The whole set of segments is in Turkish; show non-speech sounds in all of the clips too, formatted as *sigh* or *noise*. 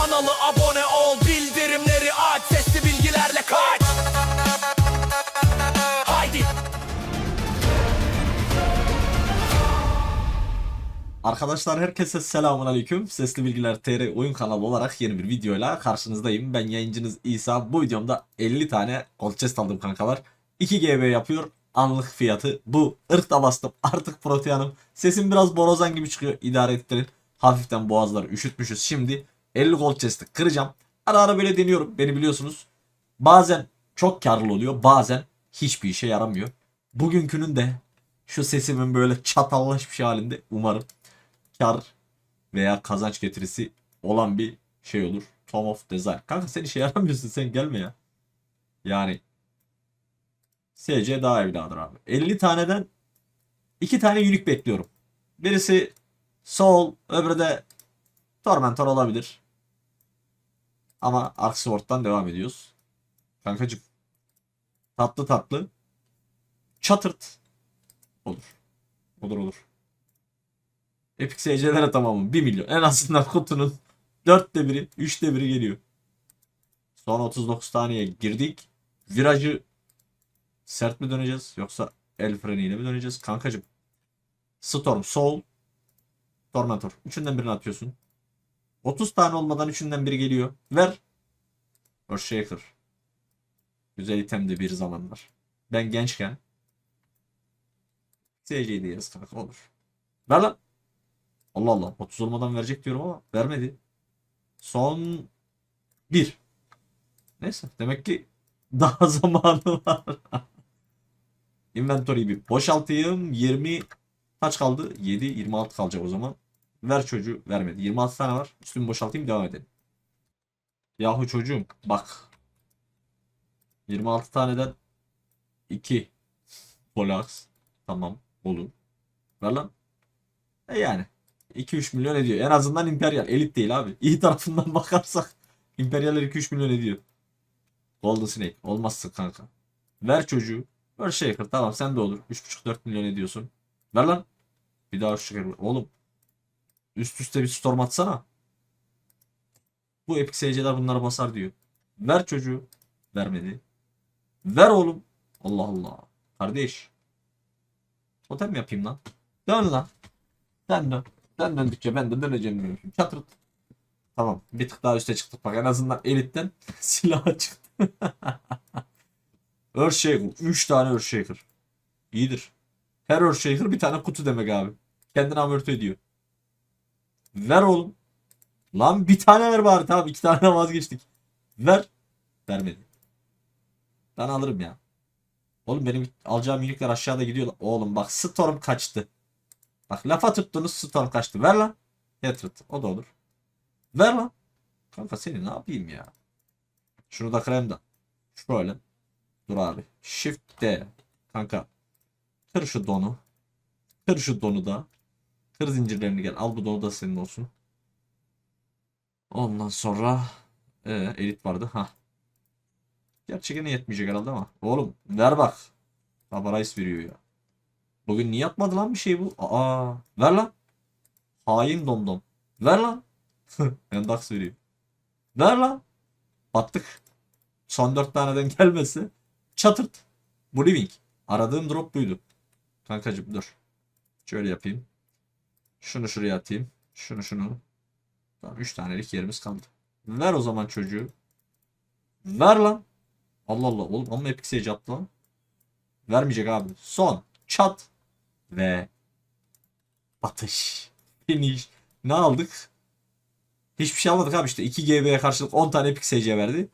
Kanalı abone ol bildirimleri aç Sesli bilgilerle kaç Haydi Arkadaşlar herkese selamun aleyküm. Sesli Bilgiler TR oyun kanalı olarak yeni bir videoyla karşınızdayım. Ben yayıncınız İsa. Bu videomda 50 tane gold chest aldım kankalar. 2 GB yapıyor. Anlık fiyatı bu. Irkta bastım. Artık proteanım. Sesim biraz borazan gibi çıkıyor. İdare ettirin. Hafiften boğazları üşütmüşüz. Şimdi 50 gold chest'i kıracağım. Ara ara böyle deniyorum. Beni biliyorsunuz. Bazen çok karlı oluyor. Bazen hiçbir işe yaramıyor. Bugünkünün de şu sesimin böyle çatallaşmış halinde umarım kar veya kazanç getirisi olan bir şey olur. Tom of Desire. Kanka sen işe yaramıyorsun sen gelme ya. Yani SC daha evladır abi. 50 taneden 2 tane unique bekliyorum. Birisi Soul, öbürü de Tormentor olabilir. Ama Ark Sword'dan devam ediyoruz. Kankacık. Tatlı tatlı. Çatırt. Olur. Olur olur. Epic SC'lere tamamım. 1 milyon. En azından kutunun 4'te biri, 3'te biri geliyor. Son 39 taneye girdik. Virajı sert mi döneceğiz yoksa el freniyle mi döneceğiz? Kankacım. Storm, Soul, Tormentor. Üçünden birini atıyorsun. 30 tane olmadan üçünden biri geliyor. Ver. Earthshaker. Güzel itemdi bir zamanlar. Ben gençken SC'yi diyeriz kanka olur. Ver lan. Allah Allah. 30 olmadan verecek diyorum ama vermedi. Son 1. Neyse. Demek ki *laughs* daha zamanı var. *laughs* Inventory'yi bir boşaltayım. 20 kaç kaldı? 7, 26 kalacak o zaman. Ver çocuğu. Vermedi. 26 tane var. Üstümü boşaltayım devam edelim. Yahu çocuğum bak. 26 taneden 2 Polax. Tamam. Olur. Ver lan. E yani. 2-3 milyon ediyor. En azından Imperial. Elit değil abi. İyi tarafından *laughs* bakarsak Imperial'ler 2-3 milyon ediyor. Golden Snake. Olmazsın kanka. Ver çocuğu. Ver Shaker. Tamam sen de olur. 3.5-4 milyon ediyorsun. Ver lan. Bir daha Shaker. Oğlum. Üst üste bir storm atsana. Bu Epic SC'ler bunlara basar diyor. Ver çocuğu. Vermedi. Ver oğlum. Allah Allah. Kardeş. Totem yapayım lan? Dön lan. Sen dön. Sen döndükçe ben de döneceğim diyorsun. Tamam. Bir tık daha üste çıktık. Bak en azından elitten *laughs* silah çıktı. *laughs* Earthshaker. 3 tane Earthshaker. İyidir. Her Earthshaker bir tane kutu demek abi. Kendini amorti ediyor. Ver oğlum. Lan bir tane ver bari. Tamam iki tane *laughs* vazgeçtik. Ver. Vermedi. Ben alırım ya. Oğlum benim alacağım minikler aşağıda gidiyor. Oğlum bak Storm kaçtı. Bak lafa tuttunuz Storm kaçtı. Ver lan. Hatred. O da olur. Ver lan. Kanka seni ne yapayım ya. Şunu da krem de. Şöyle. Dur abi. Shift D. Kanka. Kır şu donu. Kır şu donu da. Kır zincirlerini gel. Al bu donu da senin olsun. Ondan sonra ee, elit vardı. Ha. Gerçi gene yetmeyecek herhalde ama. Oğlum ver bak. Baba Rice veriyor ya. Bugün niye atmadı lan bir şey bu? Aa, ver lan. Hain domdom. Ver lan. *laughs* Endax veriyor. Ver lan. Battık. Son dört taneden gelmesi. Çatırt. Bu living. Aradığım drop buydu. Kankacım dur. Şöyle yapayım. Şunu şuraya atayım. Şunu şunu. Tamam 3 tanelik yerimiz kaldı. Ver o zaman çocuğu. Ver lan. Allah Allah. Oğlum amma epic sage attı lan. Vermeyecek abi. Son. Çat. Ve batış. Finish. Ne aldık? Hiçbir şey almadık abi işte. 2 GB'ye karşılık 10 tane epic sage verdi.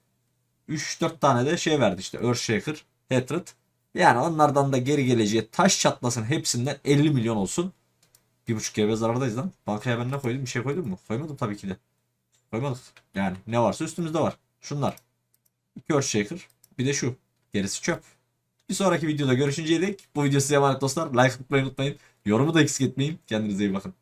3-4 tane de şey verdi işte. Earthshaker, Hatred. Yani onlardan da geri geleceği taş çatlasın hepsinden 50 milyon olsun. 1.5 GB zarardayız lan. Bankaya ben ne koydum? Bir şey koydum mu? Koymadım tabii ki de. Koymadık. Yani ne varsa üstümüzde var. Şunlar. 2 Earthshaker. Bir de şu. Gerisi çöp. Bir sonraki videoda görüşünceye dek bu video size emanet dostlar. Like atmayı unutmayın. Yorumu da eksik etmeyin. Kendinize iyi bakın.